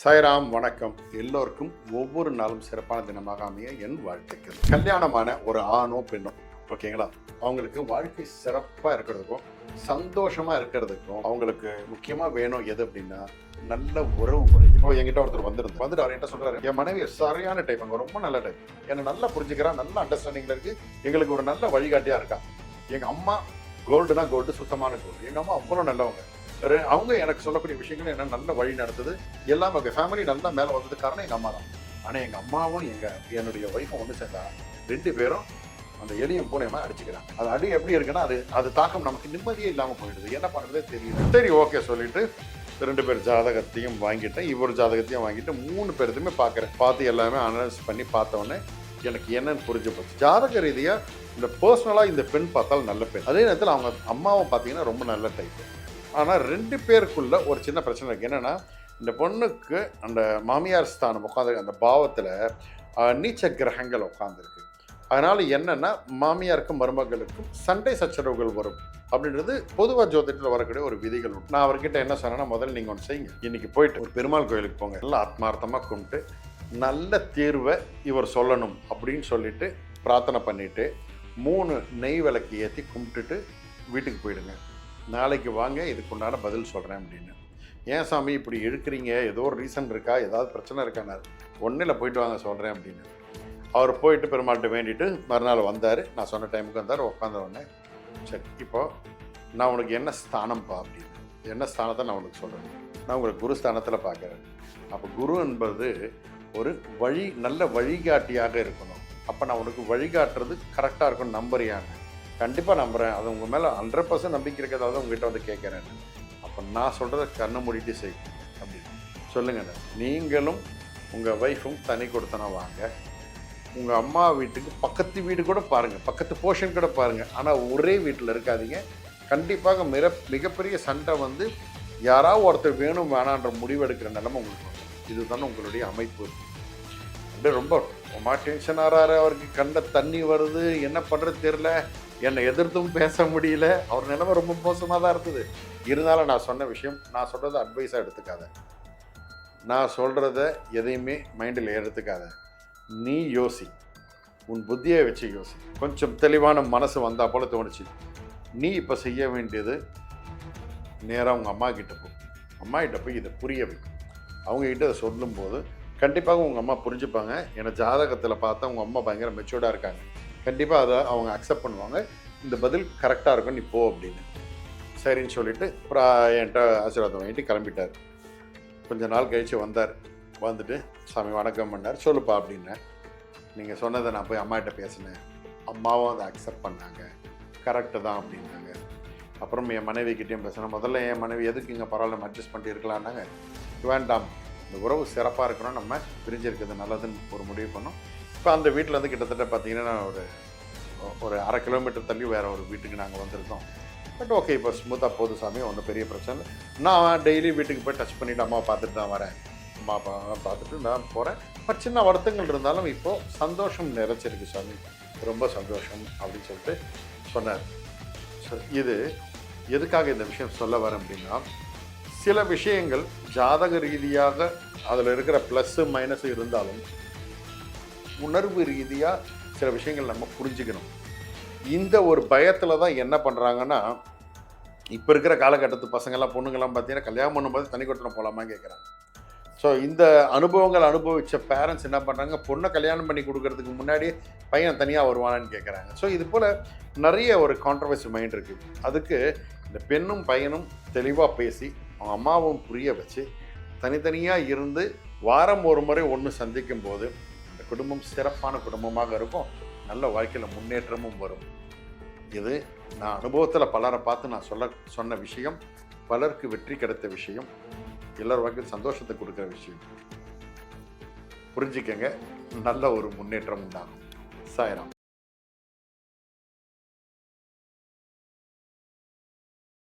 சாய்ராம் வணக்கம். எல்லோருக்கும் ஒவ்வொரு நாளும் சிறப்பான தினமாக அமைய என் வாழ்த்துக்கள். கல்யாணமான ஒரு ஆணோ பெண்ணோ ஓகேங்களா? அவங்களுக்கு வாழ்க்கை சிறப்பாக இருக்கிறதுக்கும் சந்தோஷமாக இருக்கிறதுக்கும் அவங்களுக்கு முக்கியமாக வேணும் எது அப்படின்னா நல்ல உறவு முறை. இப்போ என்கிட்ட ஒருத்தர் வந்திருந்து வந்துட்டு அவர் என்ன சொல்கிறாரு என் மனைவி சரியான டைப் அங்கே ரொம்ப நல்ல டைப் என்னை நல்லா புரிஞ்சுக்கிறா நல்ல அண்டர்ஸ்டாண்டிங்ல இருக்கு. எங்களுக்கு ஒரு நல்ல வழிகாட்டியாக இருக்கா? எங்கள் அம்மா கோல்டுனா கோல்டு சுத்தமான கோல்டு எங்கள் அம்மா அவ்வளோ நல்லவங்க. அவங்க எனக்கு சொல்லக்கூடிய விஷயங்கள் என்ன நல்ல வழி நடத்துது எல்லாம் எங்கள் ஃபேமிலி நல்லா மேலே வந்தது காரணம் எங்கள் அம்மா தான் ஆனால் எங்கள் அம்மாவும் எங்கள் என்னுடைய ஒய்ஃபும் ஒன்று சேர்ந்தா ரெண்டு பேரும் அந்த எலியும் பூனையமாக அடிச்சுக்கிறாங்க. அது அடி எப்படி இருக்குன்னா அது அது தாக்கம் நமக்கு நிம்மதியே இல்லாமல் போயிடுது. என்ன பண்ணுறதே தெரியல. சரி ஓகே சொல்லிட்டு ரெண்டு பேர் ஜாதகத்தையும் வாங்கிட்டேன். இவர் ஜாதகத்தையும் வாங்கிட்டு மூணு பேர்த்தையுமே பார்க்குறேன். பார்த்து எல்லாமே அனலைஸ் பண்ணி பார்த்த எனக்கு என்னன்னு புரிஞ்சு போச்சு. ஜாதக ரீதியாக இந்த பர்சனலாக இந்த பெண் பார்த்தால் நல்ல பெண். அதே நேரத்தில் அவங்க அம்மாவை பார்த்தீங்கன்னா ரொம்ப நல்ல டைப்பு ஆனால் ரெண்டு பேருக்குள்ள ஒரு சின்ன பிரச்சனை இருக்குது என்னென்னா இந்த பொண்ணுக்கு அந்த மாமியார் ஸ்தானம் உட்காந்து அந்த பாவத்தில் நீச்ச கிரகங்கள் உட்காந்துருக்கு அதனால் என்னென்னா மாமியாருக்கும் மருமகளுக்கும் சண்டை சச்சரவுகள் வரும். அப்படின்றது பொதுவாக ஜோதிடத்தில் வரக்கூடிய ஒரு விதிகள் உண்டு. நான் அவர்கிட்ட என்ன சொன்னேன்னா முதல்ல நீங்கள் ஒன்று செய்யுங்க. இன்றைக்கி போயிட்டு ஒரு பெருமாள் கோயிலுக்கு போங்க. எல்லாம் ஆத்மார்த்தமாக கும்பிட்டு நல்ல தீர்வை இவர் சொல்லணும் அப்படின்னு சொல்லிட்டு பிரார்த்தனை பண்ணிவிட்டு மூணு நெய் விளக்கு ஏற்றி கும்பிட்டுட்டு வீட்டுக்கு போயிடுங்க. நாளைக்கு வாங்க இதுக்குண்டான பதில் சொல்கிறேன் அப்படின்னு. ஏன் சாமி இப்படி இழுக்கிறீங்க? ஏதோ ஒரு ரீசன் இருக்கா? ஏதாவது பிரச்சனை இருக்கானார் ஒன்றில் போயிட்டு வாங்க சொல்கிறேன் அப்படின்னு. அவர் போயிட்டு பெருமாள்கிட்ட வேண்டிட்டு மறுநாள் வந்தார். நான் சொன்ன டைமுக்கு வந்தார். உட்காந்த உடனே சரி இப்போ நான் உனக்கு என்ன ஸ்தானம்ப்பா அப்படின்னு. என்ன ஸ்தானத்தை நான் உனக்கு சொல்கிறேன் நான் உங்களுக்கு குரு ஸ்தானத்தில் பார்க்குறேன் அப்போ குரு என்பது ஒரு வழி நல்ல வழிகாட்டியாக இருக்கணும். அப்போ நான் உனக்கு வழிகாட்டுறது கரெக்டாக இருக்கும் நம்புறியான்னு கண்டிப்பாக நம்புகிறேன் அது உங்கள் மேலே ஹண்ட்ரட் பர்சன்ட் நம்பிக்கை இருக்கிறதாவது உங்ககிட்ட வந்து கேட்குறேன். அப்போ நான் சொல்கிறத கண்ணை மூடிட்டு செய். அப்படின்னு சொல்லுங்கண்ணே நீங்களும் உங்கள் ஒய்ஃபும் தனி கொடுத்தனா வாங்க. உங்கள் அம்மா வீட்டுக்கு பக்கத்து வீடு கூட பாருங்கள் பக்கத்து போர்ஷன் கூட பாருங்கள் ஆனால் ஒரே வீட்டில் இருக்காதீங்க. கண்டிப்பாக மிக மிகப்பெரிய சண்டை வந்து யாராவது ஒருத்தர் வேணும் வேணான்ற முடிவெடுக்கிற நிலைமை உங்களுக்கு இதுதான் உங்களுடைய அமைப்பு. அப்படியே ரொம்ப ரொம்ப டென்ஷன் ஆறாரு. அவருக்கு கண்ட தண்ணி வருது. என்ன பண்ணுறது தெரில என்னை எதிர்த்தும் பேச முடியல. அவர் நிலைமை ரொம்ப மோசமாக தான் இருந்தது. இருந்தாலும் நான் சொன்ன விஷயம் நான் சொல்கிறத அட்வைஸாக எடுத்துக்காத. நான் சொல்கிறத எதையுமே மைண்டில் எடுத்துக்காத. நீ யோசி. உன் புத்தியை வச்சு யோசி. கொஞ்சம் தெளிவான மனசு வந்தா போல தோணுச்சு. நீ இப்போ செய்ய வேண்டியது நேராக உங்கள் அம்மா கிட்ட போ. அம்மா கிட்ட போய் இதை புரிய வைக்கும் அவங்கக்கிட்ட அதை இதை சொல்லும்போது கண்டிப்பாக உங்கள் அம்மா புரிஞ்சுப்பாங்க. ஏன்னா ஜாதகத்தில் பார்த்தா உங்கள் அம்மா பயங்கர மெச்சூர்டாக இருக்காங்க. கண்டிப்பாக அதை அவங்க அக்செப்ட் பண்ணுவாங்க. இந்த பதில் கரெக்டாக இருக்கும் நீ போ அப்படின்னு. சரின்னு சொல்லிட்டு அப்புறம் என்கிட்ட ஆசீர்வாதம் வாங்கிட்டு கிளம்பிட்டார். கொஞ்ச நாள் கழித்து வந்தார். வந்துட்டு சாமி வணக்கம் பண்ணார். சொல்லுப்பா அப்படின்னேன் நீங்கள் சொன்னதை நான் போய் அம்மாகிட்ட பேசினேன். அம்மாவும் அதை அக்செப்ட் பண்ணாங்க. கரெக்டு தான் அப்படின்னாங்க. அப்புறம் என் மனைவிக்கிட்டேயும் பேசினேன். முதல்ல என் மனைவி எதுக்கு இங்கே பரவாயில்ல அட்ஜஸ்ட் பண்ணிட்டு இருக்கலான்னாங்க வேண்டாம். இந்த உறவு சிறப்பாக இருக்கணும். நம்ம பிரிஞ்சிருக்கிறது நல்லதுன்னு ஒரு முடிவு பண்ணோம். இப்போ அந்த வீட்டில் வந்து கிட்டத்தட்ட பார்த்தீங்கன்னா ஒரு ஒரு அரை கிலோமீட்டர் தள்ளி வேறு ஒரு வீட்டுக்கு நாங்கள் வந்திருந்தோம் பட் ஓகே இப்போ ஸ்மூத்தாக போகுது சாமி ஒன்றும் பெரிய பிரச்சனை நான் டெய்லி வீட்டுக்கு போய் டச் பண்ணிவிட்டு அம்மா பார்த்துட்டு தான் வரேன். அம்மா அப்பா பார்த்துட்டு நான் போகிறேன் பட் சின்ன வருத்தங்கள் இருந்தாலும் இப்போது சந்தோஷம் நிறைச்சிருக்கு சாமி. ரொம்ப சந்தோஷம் அப்படின்னு சொல்லிட்டு சொன்னார். ஸோ இது எதுக்காக இந்த விஷயம் சொல்ல வரேன் அப்படின்னா சில விஷயங்கள் ஜாதக ரீதியாக அதில் இருக்கிற ப்ளஸ்ஸு மைனஸ் இருந்தாலும் உணர்வு ரீதியாக சில விஷயங்கள் நம்ம புரிஞ்சுக்கணும். இந்த ஒரு பயத்தில் தான் என்ன பண்ணுறாங்கன்னா இப்போ இருக்கிற காலகட்டத்து பசங்கள்லாம் பொண்ணுங்கள்லாம் பார்த்தீங்கன்னா கல்யாணம் பண்ணும்போது தனி கொடுத்தனம் போகலாமா கேட்குறாங்க ஸோ இந்த அனுபவங்கள் அனுபவித்த பேரண்ட்ஸ் என்ன பண்ணுறாங்க பொண்ணை கல்யாணம் பண்ணி கொடுக்கறதுக்கு முன்னாடி பையன் தனியாக வருவானான்னு கேட்குறாங்க ஸோ இது போல் நிறைய ஒரு கான்ட்ரவர்சி மைண்ட் இருக்குது அதுக்கு இந்த பெண்ணும் பையனும் தெளிவாக பேசி அவங்க அம்மாவும் புரிய வச்சு தனித்தனியாக இருந்து வாரம் ஒரு முறை ஒன்று சந்திக்கும் போது குடும்பம் சிறப்பான குடும்பமாக இருக்கும். நல்ல வாழ்க்கையில் முன்னேற்றமும் வரும். இது நான் அனுபவத்தில் பலரை பார்த்து நான் சொல்ல சொன்ன விஷயம். பலருக்கு வெற்றி கிடைத்த விஷயம். எல்லார் வாழ்க்கையில் சந்தோஷத்தை கொடுக்குற விஷயம். புரிஞ்சுக்கங்க. நல்ல ஒரு முன்னேற்றம் உண்டாகும் சாயராம்.